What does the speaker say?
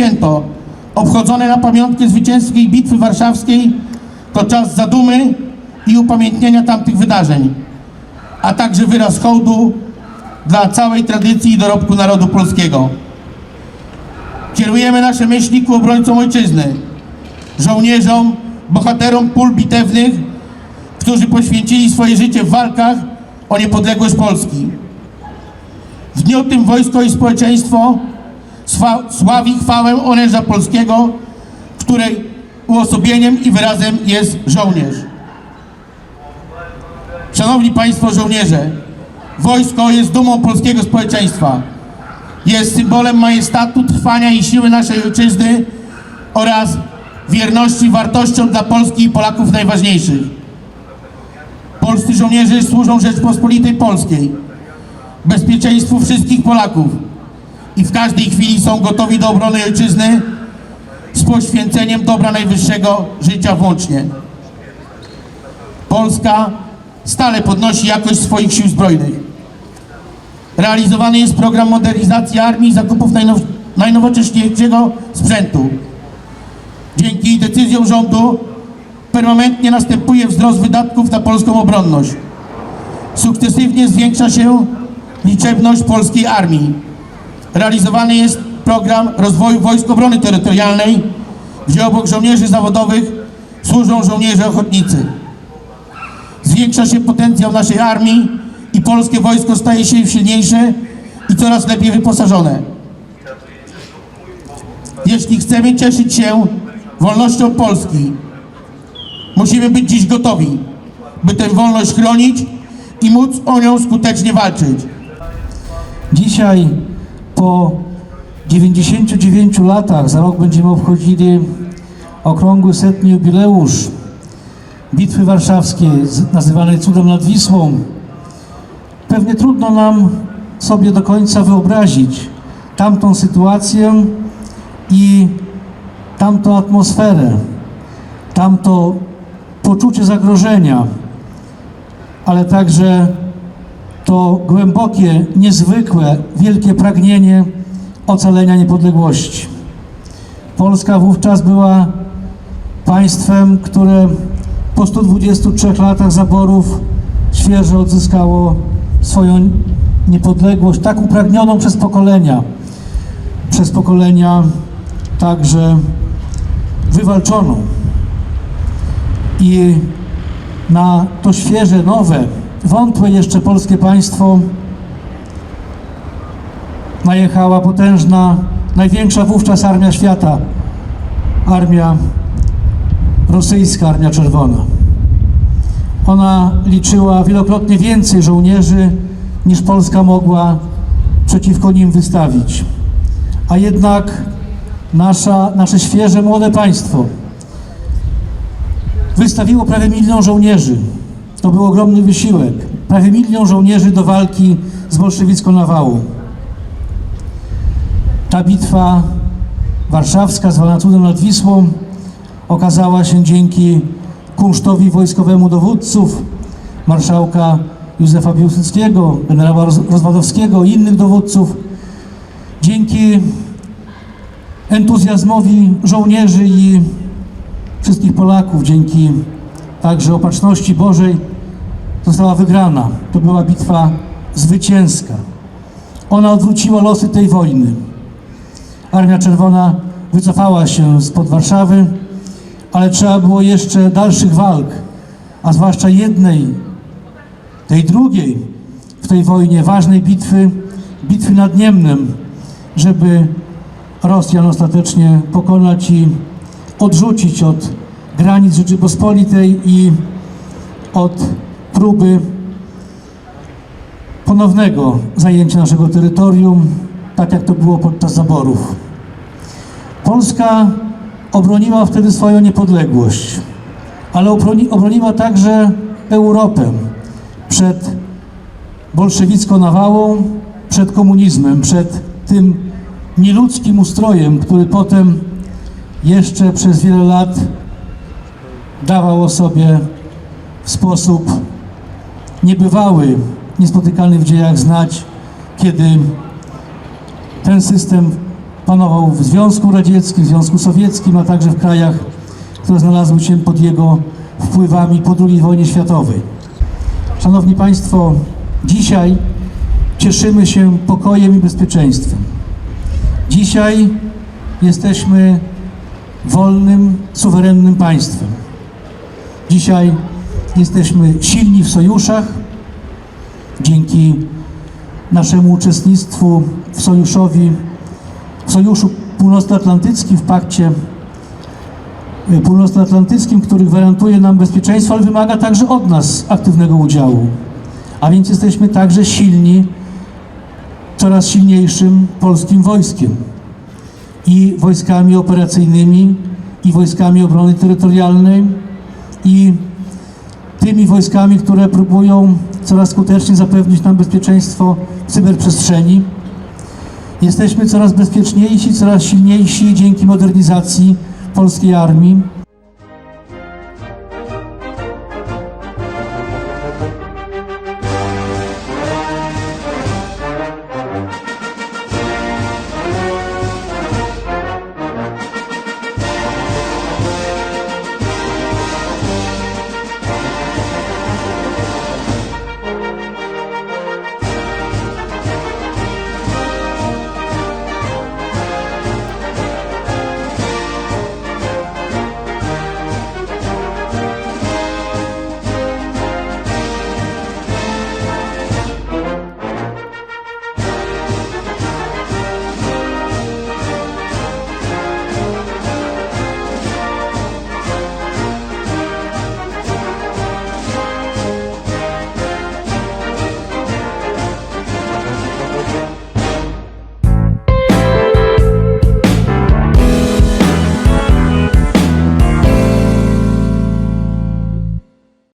Święto, obchodzone na pamiątkę zwycięskiej Bitwy Warszawskiej, to czas zadumy i upamiętnienia tamtych wydarzeń, a także wyraz hołdu dla całej tradycji i dorobku narodu polskiego. Kierujemy nasze myśli ku obrońcom ojczyzny, żołnierzom, bohaterom pól bitewnych, którzy poświęcili swoje życie w walkach o niepodległość Polski. W dniu tym wojsko i społeczeństwo sławi chwałę oręża polskiego, której uosobieniem i wyrazem jest żołnierz. Szanowni Państwo żołnierze, wojsko jest dumą polskiego społeczeństwa. Jest symbolem majestatu, trwania i siły naszej ojczyzny oraz wierności wartościom dla Polski i Polaków najważniejszych. Polscy żołnierze służą Rzeczpospolitej Polskiej, bezpieczeństwu wszystkich Polaków i w każdej chwili są gotowi do obrony ojczyzny z poświęceniem dobra najwyższego życia włącznie. Polska stale podnosi jakość swoich sił zbrojnych. Realizowany jest program modernizacji armii i zakupów najnow najnowocześniejszego sprzętu. Dzięki decyzjom rządu permanentnie następuje wzrost wydatków na polską obronność. Sukcesywnie zwiększa się liczebność polskiej armii. Realizowany jest program rozwoju Wojsk Obrony Terytorialnej, gdzie obok żołnierzy zawodowych służą żołnierze ochotnicy. Zwiększa się potencjał naszej armii i polskie wojsko staje się silniejsze i coraz lepiej wyposażone. Jeśli chcemy cieszyć się wolnością Polski, musimy być dziś gotowi, by tę wolność chronić i móc o nią skutecznie walczyć. Dzisiaj po 99 latach, za rok będziemy obchodzili okrągły setny jubileusz Bitwy Warszawskiej, nazywanej Cudem nad Wisłą. Pewnie trudno nam sobie do końca wyobrazić tamtą sytuację i tamtą atmosferę, tamto poczucie zagrożenia, ale także to głębokie, niezwykłe, wielkie pragnienie ocalenia niepodległości. Polska wówczas była państwem, które po 123 latach zaborów świeżo odzyskało swoją niepodległość, tak upragnioną przez pokolenia. Przez pokolenia także wywalczoną. I na to świeże, nowe, wątłe jeszcze polskie państwo najechała potężna, największa wówczas armia świata, armia rosyjska, Armia Czerwona. Ona liczyła wielokrotnie więcej żołnierzy, niż Polska mogła przeciwko nim wystawić. A jednak nasza, nasze świeże, młode państwo wystawiło prawie milion żołnierzy. To był ogromny wysiłek. Prawie milion żołnierzy do walki z bolszewicką nawałą. Ta bitwa warszawska, zwana cudem nad Wisłą, okazała się dzięki kunsztowi wojskowemu dowódców, marszałka Józefa Piłsudskiego, generała Roz- Rozwadowskiego i innych dowódców, dzięki entuzjazmowi żołnierzy i wszystkich Polaków, dzięki także opatrzności Bożej, została wygrana. To była bitwa zwycięska. Ona odwróciła losy tej wojny. Armia Czerwona wycofała się spod Warszawy, ale trzeba było jeszcze dalszych walk, a zwłaszcza jednej, tej drugiej w tej wojnie, ważnej bitwy, bitwy nad Niemnem, żeby Rosjan ostatecznie pokonać i odrzucić od granic Rzeczypospolitej i od próby ponownego zajęcia naszego terytorium, tak jak to było podczas zaborów. Polska obroniła wtedy swoją niepodległość, ale obroni, obroniła także Europę przed bolszewicką nawałą, przed komunizmem, przed tym nieludzkim ustrojem, który potem jeszcze przez wiele lat dawał o sobie w sposób niebywały, niespotykany w dziejach znać, kiedy ten system panował w Związku Radzieckim, w Związku Sowieckim, a także w krajach, które znalazły się pod jego wpływami po II wojnie światowej. Szanowni Państwo, dzisiaj cieszymy się pokojem i bezpieczeństwem. Dzisiaj jesteśmy wolnym, suwerennym państwem. Dzisiaj jesteśmy silni w sojuszach dzięki naszemu uczestnictwu w sojuszowi, w Sojuszu Północnoatlantyckim, w pakcie y, północnoatlantyckim, który gwarantuje nam bezpieczeństwo, ale wymaga także od nas aktywnego udziału. A więc jesteśmy także silni coraz silniejszym polskim wojskiem i wojskami operacyjnymi, i wojskami obrony terytorialnej, i tymi wojskami, które próbują coraz skuteczniej zapewnić nam bezpieczeństwo w cyberprzestrzeni. Jesteśmy coraz bezpieczniejsi, coraz silniejsi dzięki modernizacji polskiej armii.